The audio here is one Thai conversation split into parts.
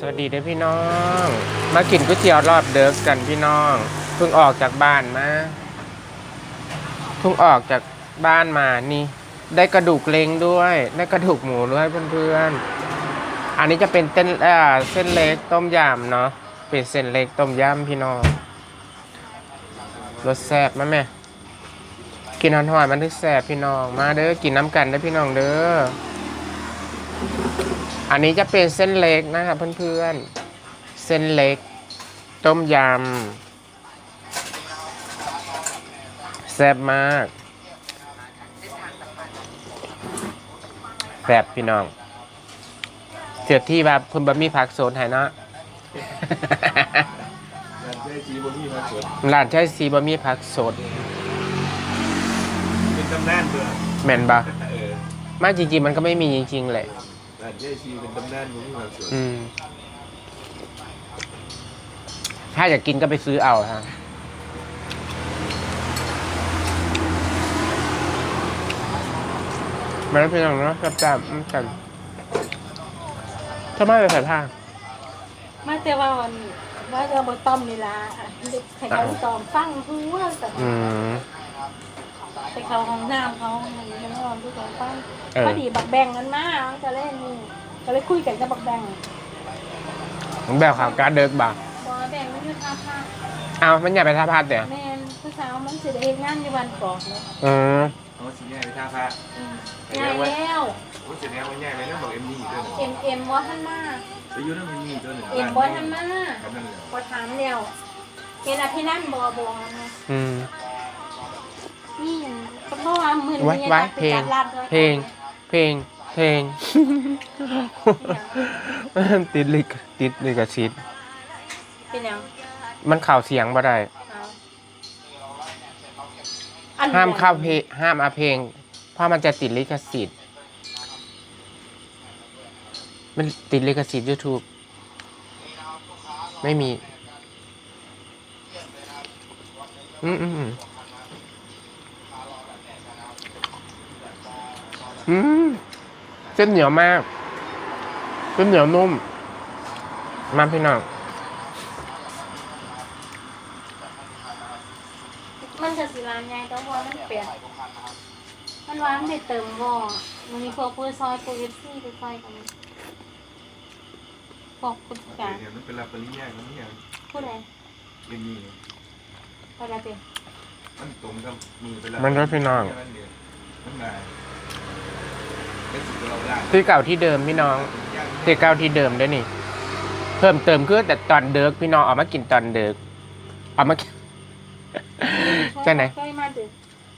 สวัสดีเด้อพี่น้อง มากินก๋วยเตี๋ยวรอบเดิกกันพี่น้อง เพิ่งออกจากบ้านมาเพิ่งออกจากบ้านมานี่ ได้กระดูกเล้งด้วย ได้กระดูกหมูด้วยเพื่อนๆอันนี้จะเป็นเส้นอ่าเส้นเล็กต้มยำเนาะเป็นเส้นเล็กต้มยำพี่น้องรสแซ่บไหมแม่กินหอนๆมันถึงแซ่บพี่น้องมาเด้อกินน้ำกันเด้อพี่น้องเด้อ อันนี้จะเป็นเส้นเล็กนะครับเพื่อนๆ เส้นเล็ก ต้มยำแซ่บมากแซ่บพี่น้องเสียที่แบบคุณบะมี่ผักโซนไห้เนาะงานเจ๊จีบนี่มาสวนร้านใช้ซีบะมี่ผักสดเป็นตำนานตัวแม่นปะเออไม่จริงๆ มันก็ไม่มีจริงๆ แหละ งานเจ๊จีเป็นตำนานบนนี่มาสวนอืม ถ้าอยากกินก็ไปซื้อเอาฮะ มันเป็นอย่างนั้นจับจับๆกันทำไมไปใส่ผ้า มาแต่ว่าวันว่าจะบต้อมนี่ละเด็กไข่เขาตอมฟังคือว่าแต่อืม ไปเขาห้องน้ำเขาอย่างนี้ไม่ยอมทุกคนฟังเออ พอดีบักแบงนั้นมาจะเล่นนี่ก็เลยคุยกันกับบักแบงผมแบบข่าวการดเดิกบ่าบอแบงมันอยู่ท่าผ้าเอามันอย่าไปท่าพาดเดี๋ยวแม่นผู้สาวมันสิได้เฮ็ดงานในวันก่อนเลยอืมเอาสีแง่ไปท่าพระอืมง่ายแล้วโอ้สีแง่ไว้แง่ไปนะบอกเอ็มนี่ด้วยหนึ่งเอ็มเอ็มว่าท่านมาไปยุ่งเรื่องนี่ด้วยหนึ่งเอ็มว่าท่านมา กันนั่นแหละพอถามแล้วเห็นอภินันท์บอบอนะอืมนี่ ก็เพราะว่ามือไว้นี้ไว้จัดเพลงจัดร้านด้วยเพลง เพลง เพลง ติดลิกติดลิกชิดเป็นหยังมันข่าวเสียงบ่ได้ เอาอันห้ามเข้าเพลงห้ามเอาเพลง เพราะมันจะติดลิขสิทธิ์ มันติดลิขสิทธิ์ YouTube ไม่มี อืมอืมอืม อืมเส้นเหนียวมาก เส้นเหนียวนุ่ม มาพี่น้อง มันจะสิร้านใหญ่แต่ว่ามันเปลี่ยนมันว่ามันได้เติมวอมันมีพวกผู้ซอยพวกเอฟซีไปซอยกันพวกผู้จัดการเดี๋ยวมันเป็นรับปริญญาแล้วเนี่ยผู้ใดเอ็มนี่ไปละเป็นมันตรงกับมือไปแล้วมันก็พี่น้องมันมา เป็นสิ่งที่เราได้ที่เก่าที่เดิมพี่น้องที่เก่าที่เดิมด้วยนี่ เพิ่มเติมคือแต่ตอนเดิกพี่น้องออกมากินตอนเดิกออกมากินใช่ไหนใช่มาดึก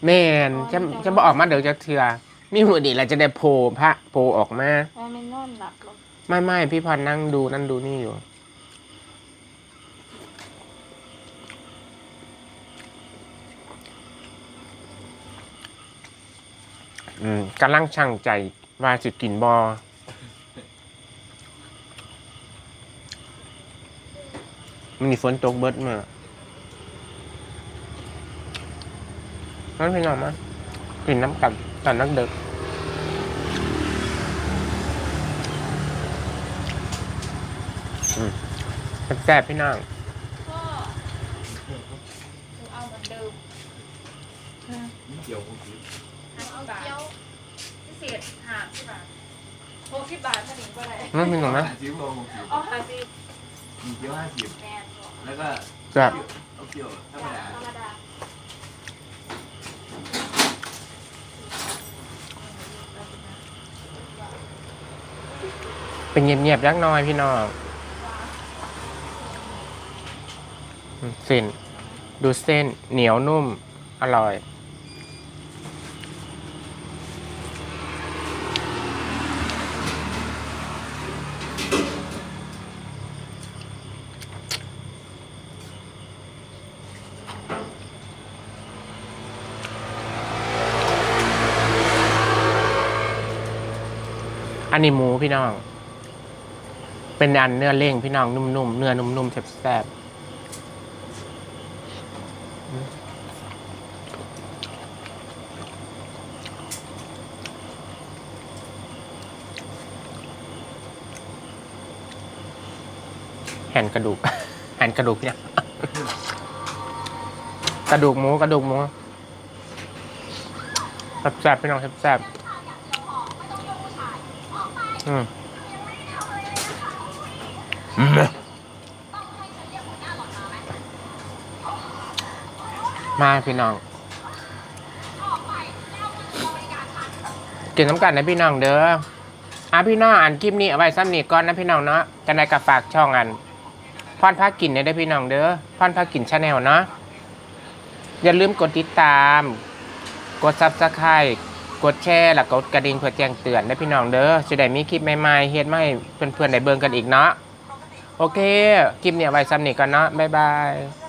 แม่นจะจะบอกออกมาเดิกจะเถื่อมีมือดีเราจะได้โพลพระโพลออกมาว่าไม่นอนหลับหรอกไม่ไม่พี่พรนั่งดูนั่นดูนี่อยู่อืมกำลังช่างใจ ว่าสิกินบอมันนี่ฝนตกเบิดมานั่นพี่น้องมากินน้ำกันตอนนักเด็กอืมแซ่บๆพี่น้องก็เอาเหมือนเดิมนี่เกี่ยวกับผิวเอาเกี๊ยวพิ เศษหาที่บาทหกสิบบาทเท่านี้ก็ได้นั่นพี่น้องนะจิ้วลงของผิวเอาหาสิบมีเกี่ยวห้าสิบแมนแล้วก็แซ่บเอาเกี่ยวธรรมดาธรรมดาเป็นเงียบๆยักหน้อยพี่น้องอืมเส้น ดูเส้นเหนียวนุ่ม อร่อย อันนี้หมูพี่น้อง เป็นอันเนื้อเล้งพี่น้องนุ่มๆ เนื้อนุ่มๆแซ่บผ่นกระดูกแผ่นกระดูกเนี่ย กระดูกหมูกระดูกหมูแซ่บๆพี่น้องแซ่บๆอืมมาพี่น้องกินน้ำกันนะพี่น้องเด้ออะพี่น้องอ่านคลิปนี้เอาไว้ซ้ำนี่ก่อนนะพี่น้องเนาะกันได้กับฝากช่องอันพรพักกินเนี่ยได้พี่น้องเด้อพรพักกินชาแนลเนาะ อย่าลืมกดติดตาม กดซับสไครต์กดแชร์แล้วกดกระดิ่งเพื่อแจ้งเตือนได้พี่น้องเด้อจะได้มีคลิปใหม่ๆเฮ็ดมาให้เพื่อนๆได้เบิ่งกันอีกเนาะ โอเค คลิปนี้เอาไว้ซ้ำนี่ก่อนเนาะ บ๊ายบาย